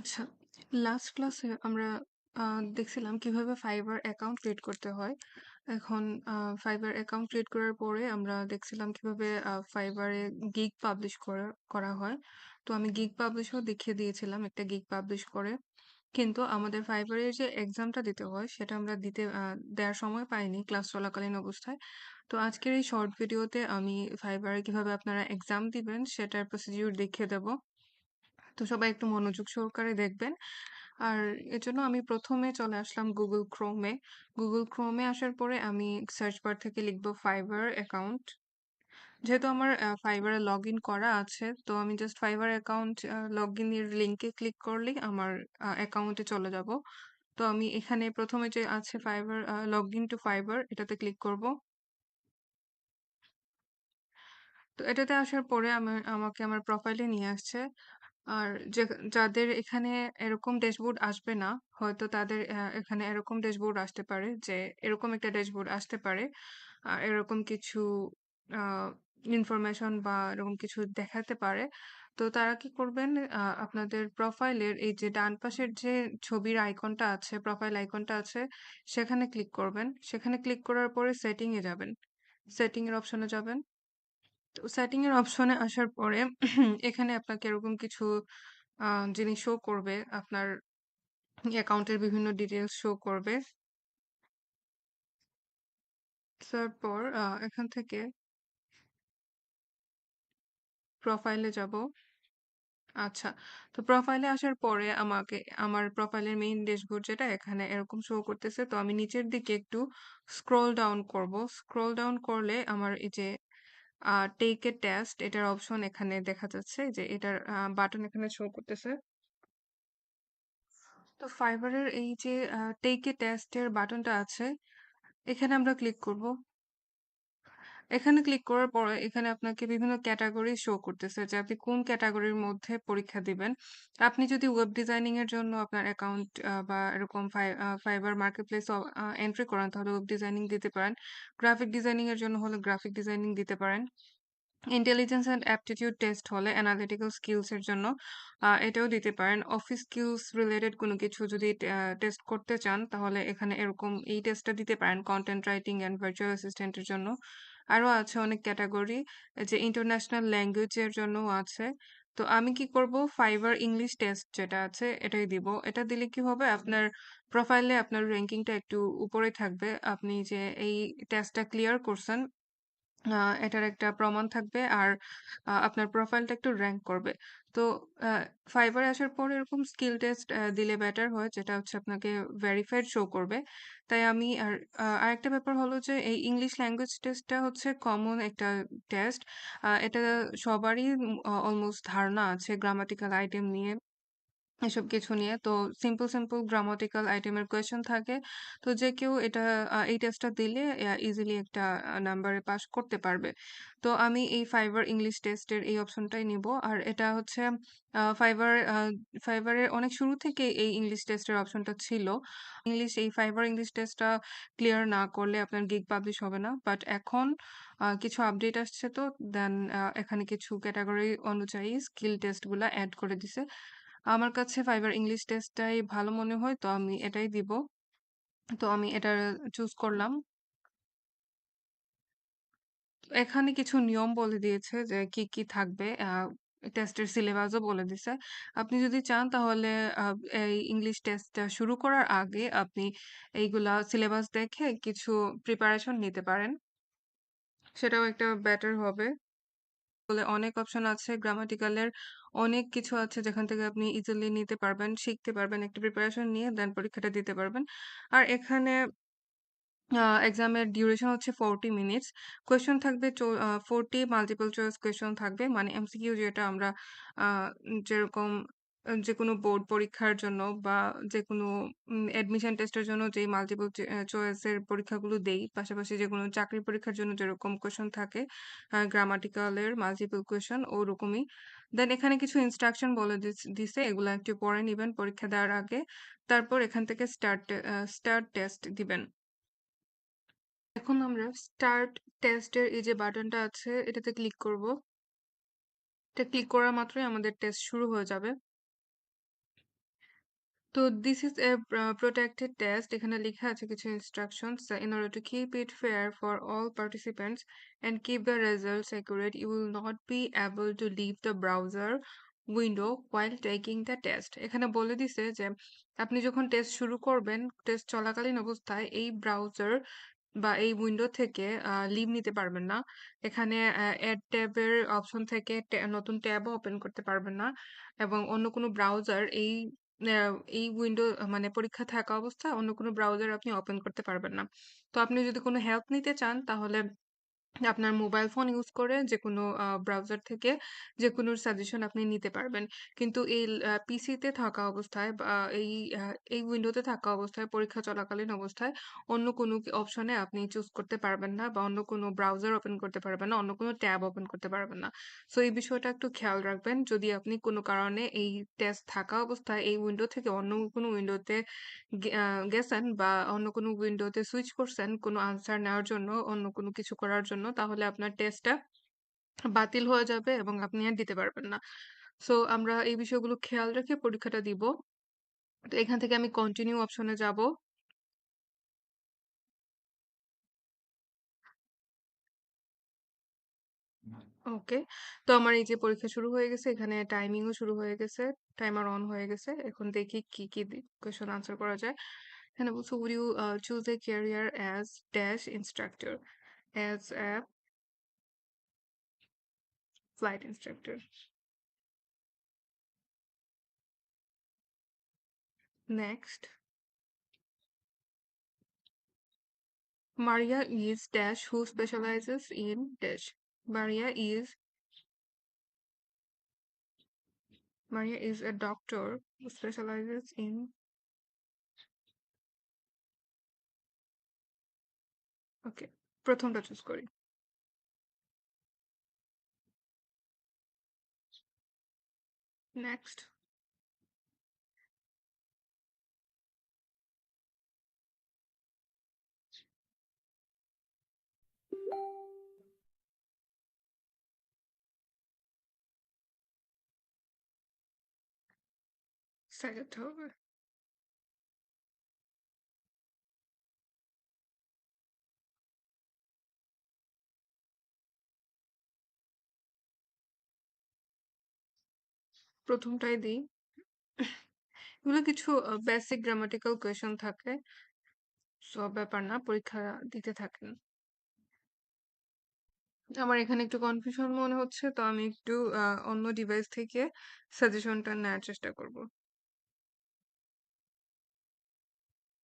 আচ্ছা, লাস্ট ক্লাসে আমরা দেখছিলাম কীভাবে ফাইবার অ্যাকাউন্ট ক্রিয়েট করতে হয়। এখন ফাইবার অ্যাকাউন্ট ক্রিয়েট করার পরে আমরা দেখছিলাম কীভাবে এ গিগ পাবলিশ করা করা হয়। তো আমি গিগ পাবলিশও দেখিয়ে দিয়েছিলাম একটা গিগ পাবলিশ করে। কিন্তু আমাদের এর যে এক্সামটা দিতে হয় সেটা আমরা দিতে দেওয়ার সময় পাইনি ক্লাস চলাকালীন অবস্থায়। তো আজকের এই শর্ট ভিডিওতে আমি এ কীভাবে আপনারা এক্সাম দিবেন সেটার প্রসিডিউর দেখিয়ে দেব। তো সবাই একটু মনোযোগ সহকারে দেখবেন। আর এজন্য আমি প্রথমে চলে আসলাম গুগল ক্রোমে গুগল ক্রোমে আসার পরে আমি সার্চ বার থেকে লিখব ফাইবার অ্যাকাউন্ট। যেহেতু আমার আ লগ লগইন করা আছে, তো আমি জাস্ট ফাইবার অ্যাকাউন্ট আ লগইনের লিঙ্কে ক্লিক করলেই আমার অ্যাকাউন্টে চলে যাব। তো আমি এখানে প্রথমে যে আছে Fiverr log in to Fiverr এটাতে ক্লিক করব। তো এটাতে আসার পরে আমার আমাকে আমার প্রোফাইলে নিয়ে আসছে। আর যাদের এখানে এরকম ড্যাশবোর্ড আসবে না, হয়তো তাদের এখানে এরকম ড্যাশবোর্ড আসতে পারে যে এরকম একটা ড্যাশবোর্ড আসতে পারে। আ এরকম কিছু ইনফরমেশন বা এরকম কিছু দেখাতে পারে। তো তারা কি করবেন আপনাদের প্রোফাইলের এই যে ডান পাশের যে ছবির আইকনটা আছে, প্রোফাইল আইকনটা আছে সেখানে ক্লিক করবেন। সেখানে ক্লিক করার পরে সেটিং এ যাবেন। সেটিং এর অপশনে যাবেন। তো সেটিং এর অপশনে আসার পরে এখানে আপনাকে এরকম কিছু জিনিস শো করবে। আপনার অ্যাকাউন্টের বিভিন্ন ডিটেইলস শো করবে। তারপর এখান থেকে প্রোফাইলে যাব। আচ্ছা। তো প্রোফাইলে আসার পরে আমাকে, আমার প্রোফাইলের মেইন ড্যাশবোর্ড যেটা এখানে এরকম শো করতেছে। তো আমি নিচের দিকে একটু স্ক্রল ডাউন করব। স্ক্রল ডাউন করলে আমার এই যে টেক এ টেস্ট এটার অপশন এখানে দেখা যাচ্ছে যে এটার বাটন এখানে শো করতেছে। তো ফাইবারের এই যে টেক এ টেস্টের বাটনটা আছে, এখানে আমরা ক্লিক করব। এখানে ক্লিক করার পরে এখানে আপনাকে বিভিন্ন ক্যাটাগরি শো করতেছে যে আপনি কোন ক্যাটাগরির মধ্যে পরীক্ষা দিবেন। আপনি যদি ওয়েব ডিজাইনিং এর জন্য আপনার অ্যাকাউন্ট বা এরকম ফাই আ Fiverr মার্কেটপ্লেস এন্ট্রি করান, তাহলে ওয়েব ডিজাইনিং দিতে পারেন। গ্রাফিক ডিজাইনিং এর জন্য হলে গ্রাফিক ডিজাইনিং দিতে পারেন। ইন্টেলিজেন্স অ্যান্ড অ্যাপটিটিউড টেস্ট হলে অ্যানালিটিক্যাল স্কিলস এর জন্য এটাও দিতে পারেন। অফিস স্কিলস রিলেটেড কোনো কিছু যদি টেস্ট করতে চান, তাহলে এখানে এরকম এই টেস্টটা দিতে পারেন। কন্টেন্ট রাইটিং অ্যান্ড ভার্চুয়াল অ্যাসিস্ট্যান্টের জন্য। আরও আছে অনেক ক্যাটাগরি যে ইন্টারন্যাশনাল ল্যাঙ্গুয়েজের জন্যও আছে। তো আমি কি করব ফাইবার ইংলিশ টেস্ট যেটা আছে, এটাই দিব। এটা দিলে কি হবে আপনার প্রোফাইলে আপনার র্যাঙ্কিংটা একটু উপরে থাকবে। আপনি যে এই টেস্টটা ক্লিয়ার করছেন এটার একটা প্রমাণ থাকবে আর আপনার প্রোফাইলটা একটু র্যাঙ্ক করবে। তো ফাইবার আসার পর এরকম স্কিল টেস্ট দিলে বেটার হয়, যেটা হচ্ছে আপনাকে ভেরিফাইড শো করবে। তাই আমি আর আরেকটা ব্যাপার হলো যে, এই ইংলিশ ল্যাঙ্গুয়েজ টেস্টটা হচ্ছে কমন একটা টেস্ট। এটা সবারই অলমোস্ট ধারণা আছে গ্রামাটিক্যাল আইটেম নিয়ে। এসব কিছু নিয়ে। তো সিম্পল, সিম্পল গ্রামাটিক্যাল আইটেমের কোয়েশ্চেন থাকে। তো যে কেউ এটা এই টেস্টটা দিলে ইজিলি একটা নাম্বারে পাস করতে পারবে। তো আমি এই ফাইবার ইংলিশ টেস্টের এই অপশনটাই নিব। আর এটা হচ্ছে ফাইবার এর অনেক শুরু থেকেই এই ইংলিশ টেস্টের অপশনটা ছিল। ইংলিশ এই ফাইবার ইংলিশ টেস্টটা ক্লিয়ার না করলে আপনার গিগ পাবলিশ হবে না। বাট এখন কিছু আপডেট আসছে তো দেন এখানে কিছু ক্যাটাগরি অনুযায়ী স্কিল টেস্ট অ্যাড করে দিছে। আমার কাছে ফাইবার ইংলিশ টেস্টটাই ভালো মনে হয়। তো আমি এটাই দিব। তো আমি এটা চুজ করলাম। এখানে কিছু নিয়ম বলে দিয়েছে যে কি, কি থাকবে। টেস্টের সিলেবাসও বলে দিছে। আপনি যদি চান তাহলে এই ইংলিশ টেস্টটা শুরু করার আগে আপনি এইগুলা সিলেবাস দেখে কিছু প্রিপারেশন নিতে পারেন। সেটাও একটা বেটার হবে। বলে অনেক অপশন আছে গ্রামাটিক্যালের অনেক কিছু আছে যেখান থেকে আপনি ইজিলি নিতে পারবেন, শিখতে পারবেন। একটা প্রিপারেশন নিয়ে দেন পরীক্ষাটা দিতে পারবেন। আর এখানে এক্সামের ডিউরেশন হচ্ছে 40 মিনিটস। কোয়েশন থাকবে forty uh 40 multiple choice question থাকবে। মানে এমসিকিউ যেটা আমরা যেরকম আ যেকোনো বোর্ড পরীক্ষার জন্য বা যেকোনো উম অ্যাডমিশন টেস্টের জন্য যেই মাল্টিপল চে আ চয়েস এর পরীক্ষাগুলো দেই, পাশাপাশি যেকোনো চাকরির পরীক্ষার জন্য যেরকম কোয়েশন থাকে আ গ্রামাটিক্যাল এর মাল্টিপল কোয়েশ্চেন ওরকমই। দেন এখানে কিছু ইনস্ট্রাকশন বলে দিছে। এগুলা একটু পড়ে নিবেন পরীক্ষা দেওয়ার আগে। তারপর এখান থেকে স্টার্ট স্টার্ট টেস্ট দিবেন। এখন আমরা স্টার্ট টেস্ট এর এই যে বাটনটা আছে এটাতে ক্লিক করব। এটা ক্লিক করা মাত্রই আমাদের টেস্ট শুরু হয়ে যাবে। তো this is a protected test এখানে লেখা আছে কিছু instructions in order to keep it fair for all participants and keep the results accurate you will not be able to leave the browser window while taking the test এখানে বলে দিছে যে, আপনি যখন টেস্ট শুরু করবেন টেস্ট চলাকালীন অবস্থায় এই ব্রাউজার বা এই উইন্ডো থেকে লিভ নিতে পারবেন না। এখানে অ্যাড ট্যাবের অপশন থেকে নতুন ট্যাবও ওপেন করতে পারবেন না। এবং অন্য কোনো ব্রাউজার এই এই উইন্ডো মানে পরীক্ষা থাকা অবস্থায় অন্য কোনো ব্রাউজার আপনি ওপেন করতে পারবেন না। তো আপনি যদি কোনো হেল্প নিতে চান, তাহলে আপনার মোবাইল ফোন ইউজ করে যেকোনো আ ব্রাউজার থেকে যেকোনো সাজেশন আপনি নিতে পারবেন। কিন্তু এই পিসিতে থাকা অবস্থায় বা এই এই উইন্ডোতে থাকা অবস্থায় পরীক্ষা চলাকালীন অবস্থায় অন্য কোনো অপশনে আপনি চুজ করতে পারবেন না বা অন্য কোনো ব্রাউজার ওপেন করতে পারবেন না, অন্য কোনো ট্যাব ওপেন করতে পারবেন না। সো এই বিষয়টা একটু খেয়াল রাখবেন। যদি আপনি কোনো কারণে এই টেস্ট থাকা অবস্থায় এই উইন্ডো থেকে অন্য কোনো উইন্ডোতে গেছেন বা অন্য কোনো উইন্ডোতে সুইচ করছেন কোনো আনসার নেওয়ার জন্য, অন্য কোনো কিছু করার জন্য তাহলে আপনার টেস্টটা বাতিল হয়ে যাবে এবং আপনি আর দিতে পারবেন না। সো আমরা এই বিষয়গুলো খেয়াল রেখে পরীক্ষাটা দিব। তো এখান থেকে আমি কন্টিনিউ অপশনে যাব। ওকে। তো আমার এই যে পরীক্ষা শুরু হয়ে গেছে। এখানে টাইমিংও শুরু হয়ে গেছে। টাইমার অন হয়ে গেছে। এখন দেখি কি, কি কোয়েশন আনসার করা যায়। এখানে বলছে, "Would you uh, choose a career as dash instructor as a flight instructor?" Next. Maria is dash who specializes in dash. Maria is Maria is a doctor who specializes in ওকে প্রথমটা choose করি। Next second হবে প্রথমটাই দিই। এগুলো কিছু basic grammatical question থাকে। সব ব্যাপার না পরীক্ষা দিতে থাকেন আমার এখানে একটু কনফিউশন মনে হচ্ছে তো আমি একটু অন্য ডিভাইস থেকে সাজেশনটা নেওয়ার চেষ্টা করব।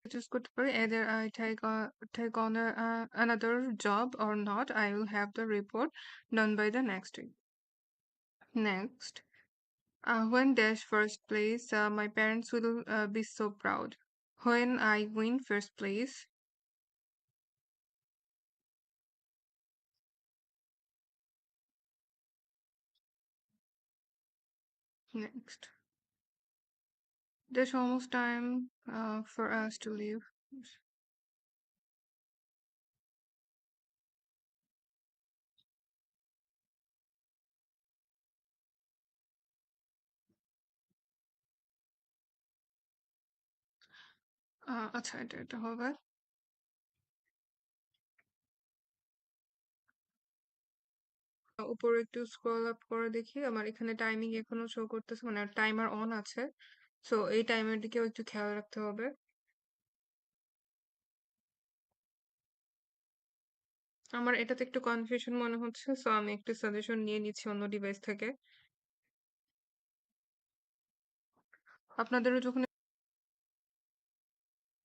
চুজ করতে পারি either I take on, take on a, uh, another job or not I will have the report done by the uh, when dash first place uh, my parents will uh, be so proud. When I win first place next. There's almost time uh, for us to leave আচ্ছা এটা এটা হবে। উপরে একটু scroll up করে দেখি। আমার এখানে টাইমিং এখনও শো করতেছে মানে টাইমার অন আছে। সো এই টাইমের দিকেও একটু খেয়াল রাখতে হবে। আমার এটাতে একটু কনফিউশন মনে হচ্ছে সো আমি একটু সাজেশন নিয়ে নিচ্ছি অন্য ডিভাইস থেকে। আপনাদেরও যখন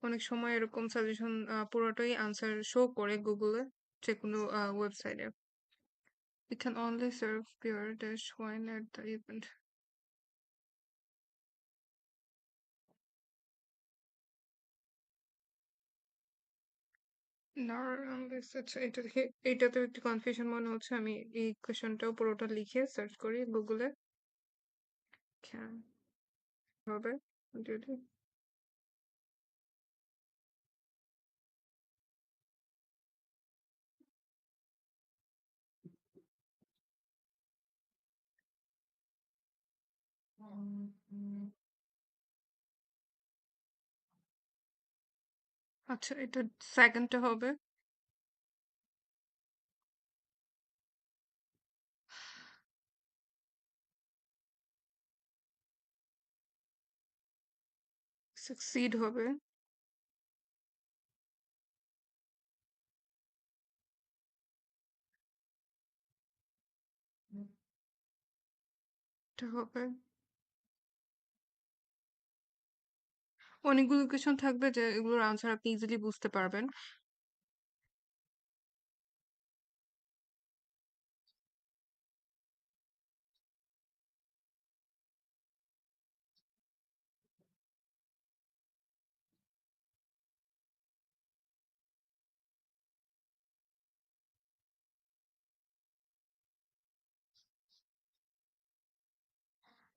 অনেক সময় এরকম সাজেশন পুরোটাই আনসার শো করে গুগলে যে কোনো ওয়েবসাইটে We can only serve pure dash wine at the event. আচ্ছা এটা দেখে এইটাতে একটু কনফিউশন মনে হচ্ছে, আমি এই কোয়েশনটাও পুরোটা লিখে সার্চ করি গুগলে হবে আচ্ছা এটা সেকেন্ডটা হবে। succeed হবে। এটা হবে। অনেকগুলো কোয়েশ্চেন থাকবে যে এগুলোর আনসার আপনি ইজিলি বুঝতে পারবেন।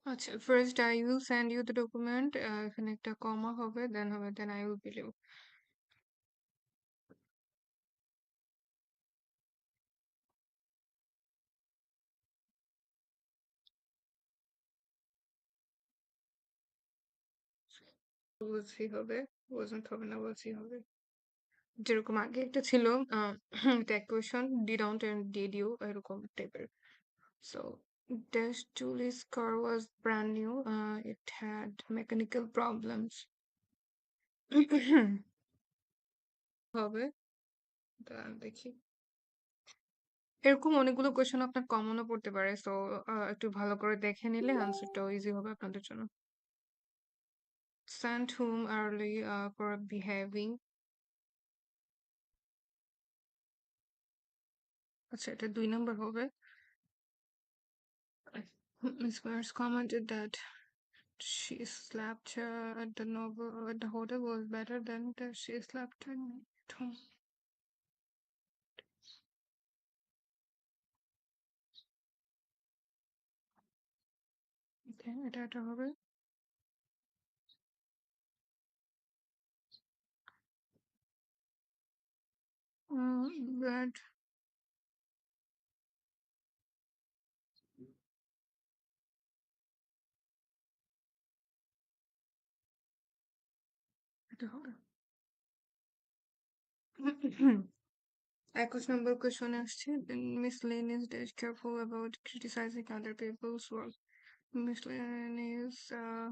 আচ্ছা first I will send you the document এখানে একটা কমা হবে দেন হবে দেন আই উইল বিলিভ বলছি হবে না বলছি হবে. যেরকম আগে একটা ছিল একটা question D down ten D এরকম টাইপের so this Julie's car was brand new. Uh, it had mechanical problems. হবে দেখি। এরকম অনেকগুলো কোয়েশ্চেন আপনার কমনও পড়তে পারে। সো একটু ভালো করে দেখে নিলে আনসারটাও ইজি হবে আপনাদের জন্য। Sent whom early uh, for behaving আচ্ছা এটা ২ নাম্বার হবে। Miss Myers commented that she slept her at the novel at the hotel was better than the she slept at home. Okay, at a hotel. Uh, but এটা হবে। ২১ নম্বর কোয়েশ্চনে আসছে Miss Lane is dash careful about criticizing other people's work. Miss Lane is uh,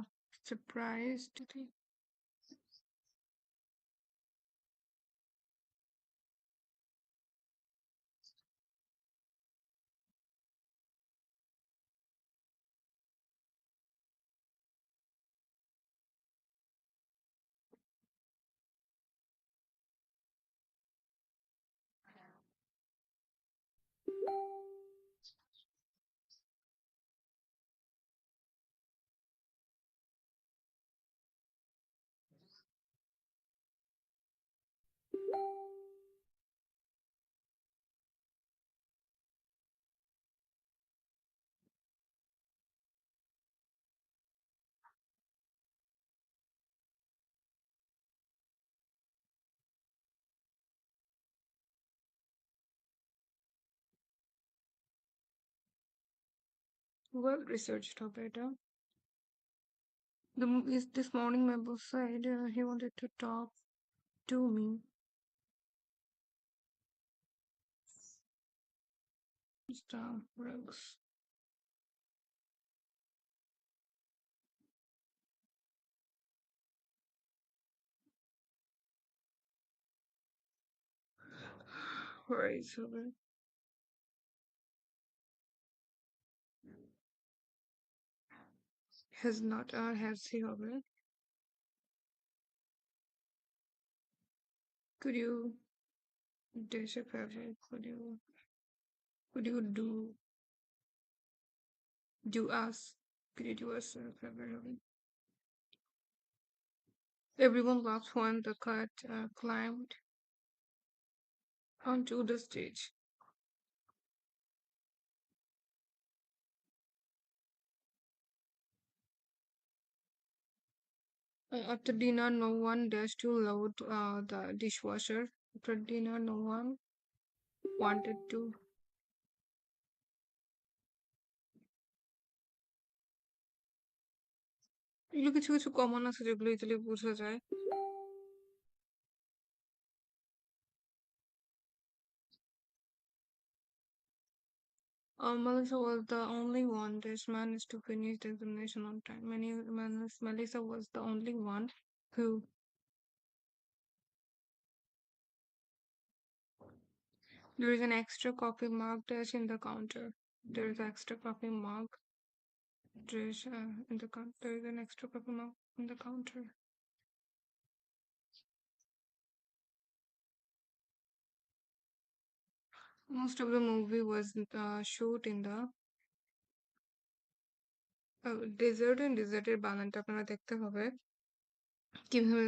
well researched operator. it. Huh? The, this morning, my boss said uh, he wanted to talk to me. Mr. Brooks. Alright, so then. Has not আর has he হবে। Could you dash a favor? Could you could you do do us? Could you do us a favor হবে। Everyone laughed when the cat uh, climbed onto the stage. After dinner, no one dared to load uh, the dishwasher. After dinner, no one wanted to. এগুলো কিছু কিছু common আছে যেগুলো easily বোঝা যায় Uh, Melissa was the only one that managed to finish the examination on time. Many, Melissa was the only one who. There is an extra coffee mug dish in the counter. There is extra coffee mug dish uh, in the counter. There is an extra coffee mug in the counter. Most of the movie was uh, shoot in the desert and ডেজার্টের বানানটা আপনারা দেখতে হবে। কীভাবে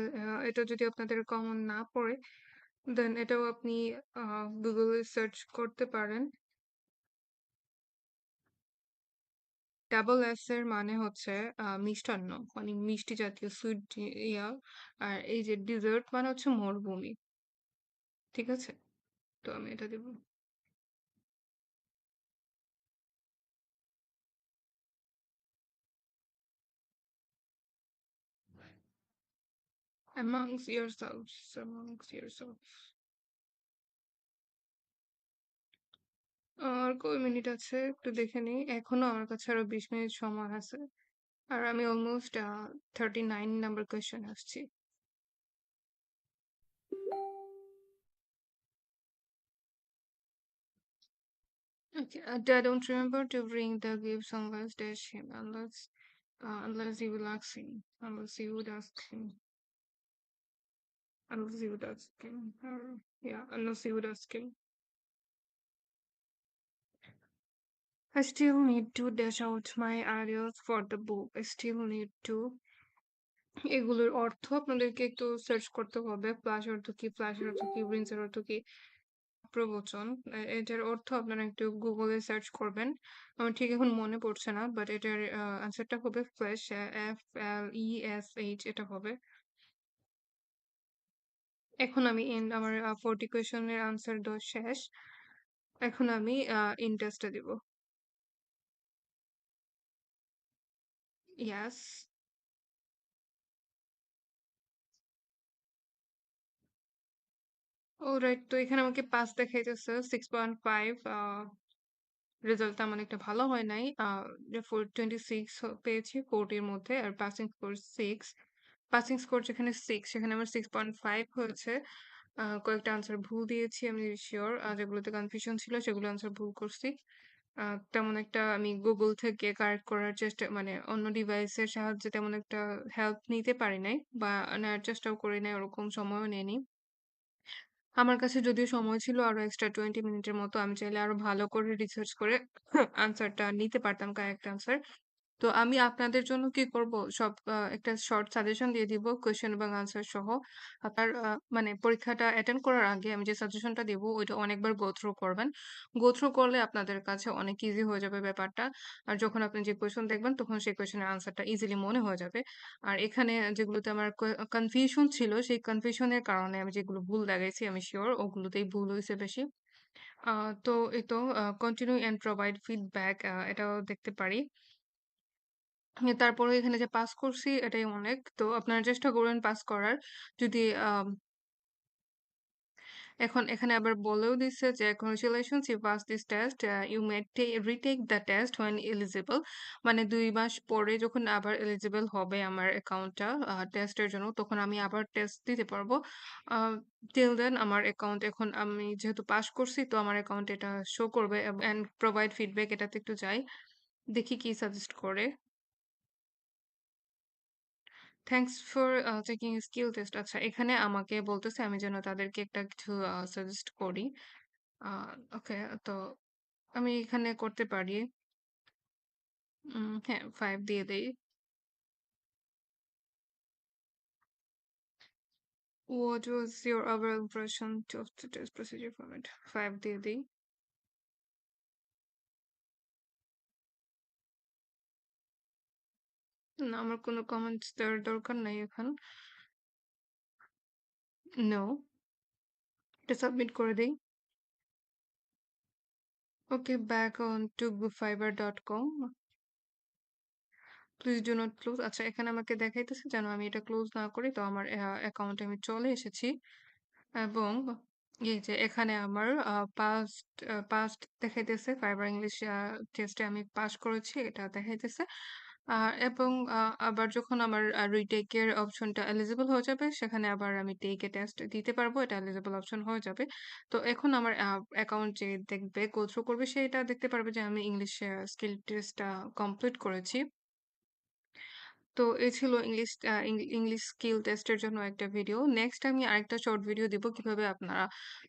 এটা যদি আপনাদের common না পড়ে দেন এটাও আপনি গুগলে সার্চ করতে পারেন। ডাবল এস এর মানে হচ্ছে মিষ্টান্ন মানে মিষ্টি জাতীয় সুইট ইয়া। আর এই যে ডিজার্ট মানে হচ্ছে মরুভূমি। ঠিক আছে? তো আমি এটা দেব। Amongst yourselves amongst yourselves আর কয় মিনিট আছে একটু দেখে নিই এখনও আমার কাছে আরও বিশ মিনিট সময় আছে আর আমি almost thirty nine number question আসছি Okay, uh, I don't remember to bring the gifts unless dash him, unless uh, unless you will ask him, unless you would ask him, you would ask him, or yeah, you would ask him. I still need to dash out my ideas for the book. I still need to এগুলোর অর্থ। আপনাদেরকে একটু search করতে হবে। Flush অর্থ কি? Flush অর্থ কি? ব্রিন্সের অর্থ কি? প্রবচন। এটার অর্থ আপনারা একটু গুগলে সার্চ করবেন। আমার ঠিক এখন মনে পড়ছে না বাট এটার আনসারটা হবে flash F L E S H এটা হবে। এখন আমি এন্ড আমার ফোরটি কোয়েশনের আনসার দেওয়া শেষ। এখন আমি ইন টেস্টটা দিব। ইয়াস ও রাইট তো এখানে আমাকে পাস দেখাইতেছে সিক্স পয়েন্ট ফাইভ রেজাল্ট তেমন একটা ভালো হয় নাই। ফোর টোয়েন্টি সিক্স পেয়েছি ফোরটির মধ্যে, আর passing score six passing score যেখানে সিক্স সেখানে আমার সিক্স পয়েন্ট ফাইভ হয়েছে। কয়েকটা আনসার ভুল দিয়েছি আমি শিওর যেগুলোতে কনফিউশন ছিল, সেগুলো আনসার ভুল করছি। তেমন একটা আমি গুগল থেকে কারেক্ট করার চেষ্টা মানে অন্য ডিভাইসের সাহায্যে তেমন একটা হেল্প নিতে পারি নাই বা নেওয়ার চেষ্টাও করি নাই, ওরকম সময়ও নেইনি আমার কাছে যদিও সময় ছিল আরও এক্সট্রা টোয়েন্টি মিনিটের মতো, আমি চাইলে আরও ভালো করে রিসার্চ করে আনসারটা নিতে পারতাম কারেক্ট আনসার তো আমি আপনাদের জন্য কি করব? সব একটা শর্ট সাজেশন দিয়ে দিব কোয়েশ্চেন এবং আনসার সহ। আপনার মানে পরীক্ষাটা অ্যাটেন্ড করার আগে আমি যে সাজেশনটা দেব, ওইটা অনেকবার গো থ্রু করবেন। গো থ্রু করলে আপনাদের কাছে অনেক ইজি হয়ে যাবে ব্যাপারটা। আর যখন আপনি যে কোয়েশ্চেন দেখবেন, তখন সেই কোয়েশ্চেনের আনসারটা ইজিলি মনে হয়ে যাবে। আর এখানে যেগুলোতে আমার কনফিউশন ছিল, সেই কনফিউশনের কারণে আমি যেগুলো ভুল দেখাইছি, আমি শিওর ওগুলোতেই ভুল হয়েছে বেশি। তো এই তো কন্টিনিউ অ্যান্ড প্রোভাইড ফিডব্যাক এটাও দেখতে পারি। তারপরে এখানে যে পাস করছি এটাই অনেক। তো আপনারা চেষ্টা করবেন পাস করার। যদি এখন এখানে আবার বলেও দিচ্ছে যে congratulations you pass this test you may retake the test when eligible মানে দুই মাস পরে যখন আবার এলিজিবল হবে আমার অ্যাকাউন্টটা টেস্টের জন্য, তখন আমি আবার টেস্ট দিতে পারব। টিল দেন আমার অ্যাকাউন্ট এখন আমি যেহেতু পাস করছি, তো আমার অ্যাকাউন্ট এটা শো করবে অ্যান্ড প্রোভাইড ফিডব্যাক এটাতে একটু যাই। দেখি কি সাজেস্ট করে। Thanks for checking skill test আচ্ছা এখানে আমাকে বলতেছে আমি যেন তাদেরকে একটা কিছু সাজেস্ট করি। ওকে তো আমি এখানে করতে পারি। হ্যাঁ ফাইভ দিয়ে দেই। What was your overall impression of test procedure format? Five দিয়ে দিই। না, আমার কোনো কমেন্টস দেওয়ার দরকার নাই এখন। নো এটা সাবমিট করে দিই। Okay back on to Fiverr dot com please do not close আচ্ছা এখানে আমাকে দেখাইতেছে যেন আমি এটা ক্লোজ না করি, তো আমার অ্যাকাউন্টে আমি চলে এসেছি। এবং এই যে এখানে আমার পাস্ট পাস্ট দেখাইতেছে। ফাইবার ইংলিশ টেস্টে আমি পাস করেছি, এটা দেখাইতেছে। এবং আবার যখন আমার, আ রিটেক এর অপশনটা এলিজিবল হয়ে যাবে, সেখানে আবার আমি টেকে টেস্ট দিতে পারব। এটা এলিজিবল অপশন হয়ে যাবে। তো এখন আমার অ্যাকাউন্ট যে দেখবে থ্রু করবে, সেটা দেখতে পারবে যে আমি ইংলিশ স্কিল টেস্টটা কমপ্লিট করেছি। তো এ ছিল ইংলিশ ইংলিশ স্কিল টেস্টের জন্য একটা ভিডিও। নেক্সট আমি আরেকটা শর্ট ভিডিও দিব কীভাবে আপনারা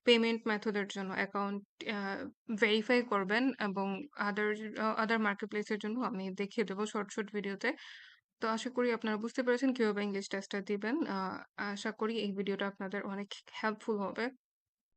পেমেন্ট মেথড এর জন্য অ্যাকাউন্ট ভেরিফাই করবেন এবং আদার আদার মার্কেটপ্লেস এর জন্য আমি দেখিয়ে দেবো শর্ট, শর্ট ভিডিওতে। তো আশা করি আপনারা বুঝতে পেরেছেন কীভাবে ইংলিশ টেস্টটা দিবেন। আশা করি এই ভিডিওটা আপনাদের অনেক হেল্পফুল হবে।